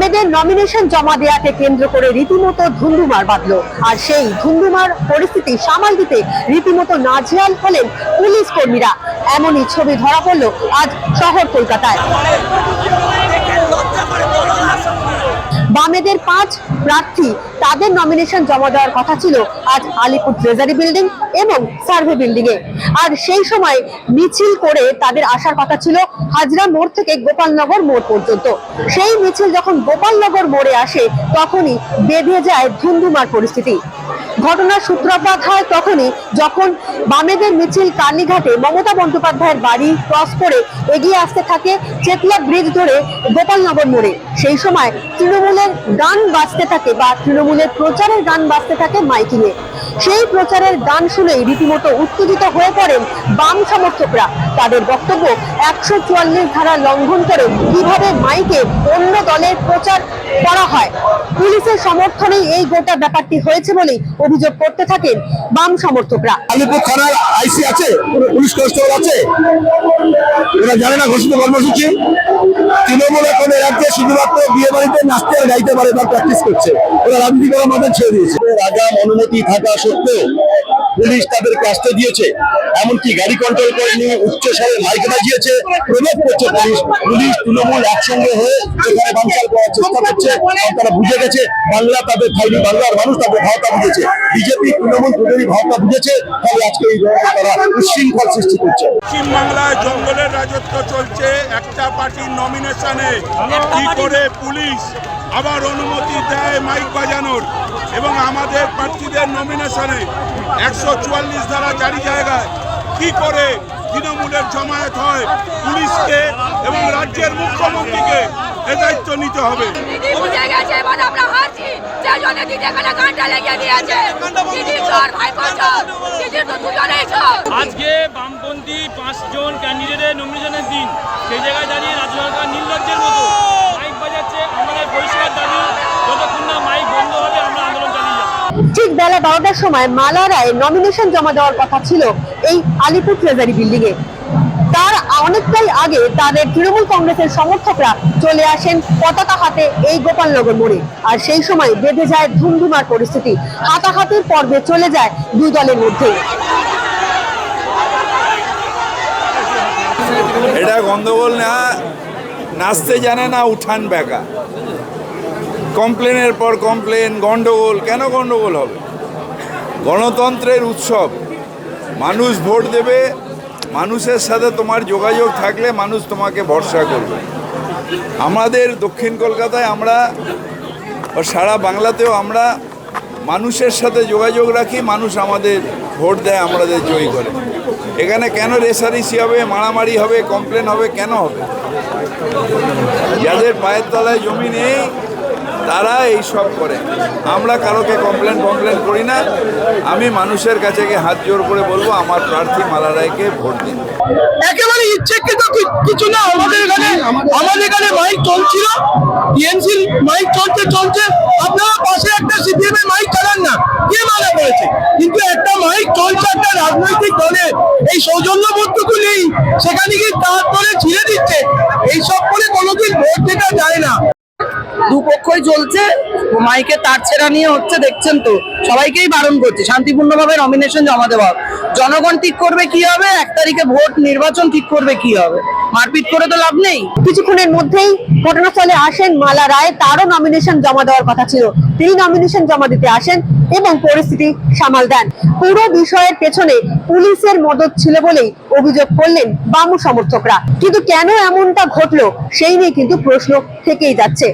বামেদের নমিনেশন জমা দেয়াকে কেন্দ্র করে রীতিমতো ধুন্ধুমার বাঁধল আর সেই ধুন্ধুমার পরিস্থিতি সামাল দিতে রীতিমতো নাজেহাল হলেন পুলিশ কর্মীরা। এমনই ছবি ধরা পড়ল আজ শহর কলকাতায়। বামেদের পাঁচ প্রার্থী, তাদের নমিনেশন জমা দেওয়ার কথা ছিল আজ আলিপুর ট্রেজারি বিল্ডিং এবং সার্ভে বিল্ডিং এ। আর সেই সময় মিছিল করে তাদের আসার কথা ছিল হাজরা মোড় থেকে গোপালনগর মোড় পর্যন্ত। সেই মিছিল যখন গোপালনগর মোড়ে আসে, তখনই বেঁধে যায় ধুন্ধুমার পরিস্থিতি। ঘটনার সূত্রপাত হয় তখনই যখন বামেদের মিছিল কালীঘাটে মমতা বন্দ্যোপাধ্যায়ের বাড়ি ক্রস করে এগিয়ে আসতে থাকে চেতলা ব্রিজ ধরে গোপালনগর মোড়ে। সেই সময় তৃণমূলের গান বাজতে থাকে বা তৃণমূলের প্রচারের গান বাজতে থাকে মাইকিং এ সেই প্রচারের গান শুনেই রীতিমতো উত্তেজিত হয়ে পড়েন বাম সমর্থকরা। তাদের বক্তব্য একশো চুয়াল্লিশ ধারা লঙ্ঘন করে কীভাবে মাইকে অন্য দলের প্রচার করা হয়। পুলিশের সমর্থনেই এই গোটা ব্যাপারটি হয়েছে বলেই অভিযোগ করতে থাকেন বাম সমর্থকরা। আলিপুর থানার আইসি আছে? পুলিশ কনস্টেবল আছে? ওরা জানে না ঘোষিত কর্মসূচি? তৃণমূল এখন এর আগে শুধুমাত্র বিয়ে বাড়িতে নাচতে আর গাইতে পারে বা প্র্যাকটিস করছে। ওরা রাজনীতি করার মধ্যে ছেড়ে দিয়েছে। আগাম অনুমতি থাকা সত্ত্বেও পুলিশ তাদেরকে আসতে দিয়েছে। এমনকি গাড়ি কন্ট্রোল করেনি উচ্চ স্বরে মাইক বাজিয়েছে প্রলোভ করছে পুলিশ। পুলিশ তৃণমূল একসঙ্গে হয়ে এখানে বাংকার করার চেষ্টা করছে তারা বুঝে গেছে বাংলা তাদের খাইনি বাংলার মানুষ তাদের ভাবটা বুঝেছে। বিজেপি তৃণমূল দুটোরই ভাবটা বুঝেছে ফলে আজকে এই ধরনের তারা উচ্ছৃঙ্খল সৃষ্টি করছে। পশ্চিমবাংলায় জঙ্গলের রাজত্ব চলছে একটা পার্টির নমিনেশনে কি করে পুলিশ আবার অনুমতি দেয় মাইক বাজানোর এবং আমাদের প্রার্থীদের নমিনেশনে একশো চুয়াল্লিশ ধারা চারি জায়গায়। কি করে তৃণমূলের জমায়েত হয় পুলিশকে এবং রাজ্যের মুখ্যমন্ত্রীকে? এ দায়িত্ব নিতে হবে। আজকে বামপন্থী পাঁচজন ক্যান্ডিডেটের নমিনেশনের দিন। সেই জায়গায় দাঁড়িয়ে রাজ্য সরকার নির্লজ্জের মতো মাইক বাজাচ্ছে আমাদের পরিষ্কার দাবি যতক্ষণ না মাইক বন্ধ হবে আমরা আন্দোলন চালিয়ে যাব ঠিক বেলা বারোটার সময় মালা রায় নমিনেশন জমা দেওয়ার কথা ছিল এই আলিপুর ট্রেজারি বিল্ডিং এ। তার অনেকটাই আগে তাদের তৃণমূল কংগ্রেসের সমর্থকরা চলে আসেন পতাকা হাতে এই গোপালনগর মোড়ে। আর সেই সময় বেঁধে যায় ধুমধুমার পরিস্থিতি। হাতাহাতির পর্বে চলে যায় দুই দলের মধ্যে। এটা গন্ডগোল না, নাচতে জানে না, উঠান বেকা কমপ্লেনের পর কমপ্লেন গন্ডগোল কেন গন্ডগোল হবে? গণতন্ত্রের উৎসব। মানুষ ভোট দেবে, মানুষের সাথে তোমার যোগাযোগ থাকলে মানুষ তোমাকে ভরসা করবে। আমাদের দক্ষিণ কলকাতায় আমরা সারা বাংলাতেও আমরা মানুষের সাথে যোগাযোগ রাখি, মানুষ আমাদের ভোট দেয়, আমাদের জয়ী করে। এখানে কেন রেসারেসি হবে, মারামারি হবে, কমপ্লেন হবে, কেন হবে? যাদের পায়ের তলায় জমি নেই তারা এই সব করে। আমরা কারোকে কমপ্লেন কমপ্লেন করি না। আমি মানুষের কাছে গিয়ে হাত জোর করে বলব আমার প্রার্থী মালা রায়কে ভোট দিন। একেবারে ইচ্ছাকৃত কি- কিছু না। আমাদের এখানে আমাদের এখানে মাইক চলছিল। টিএমসি মাইক চলছে চলছে। আপনারা পাশে একটা সিপিএম এর মাইক চালান না। কে মানা করেছে? কিন্তু একটা মাইক চলছে একটা রাজনৈতিক দলের এই সৌজন্যবোধটুকু নেই। সেখানে কি তারপরে ছিঁড়ে দিচ্ছে। এইসব করে কোনোদিন ভোট দেওয়া যায় না। দুপক্ষই চলছে, মাইকে তার ছেঁড়া নিয়ে হচ্ছে, দেখছেন তো, সবাইকেই বারণ করছে, শান্তিপূর্ণভাবে নমিনেশন জমা দেওয়া। জনগণ ঠিক করবে কি হবে? এক তারিখে ভোট, নির্বাচন ঠিক করবে কি হবে? মারপিট করে তো লাভ নেই। কিছুক্ষণের মধ্যেই ঘটনাস্থলে আসেন মালা রায়, তারও নমিনেশন জমা দেওয়ার কথা ছিল। তিনি নমিনেশন জমা দিতে আসেন এবং পরিস্থিতি সামাল দেন। পুরো বিষয়ের পেছনে পুলিশের মদত ছিল বলেই অভিযোগ করলেন বামু সমর্থকরা। কিন্তু কেন এমনটা ঘটলো, সেই নিয়ে কিন্তু প্রশ্ন থেকেই যাচ্ছে।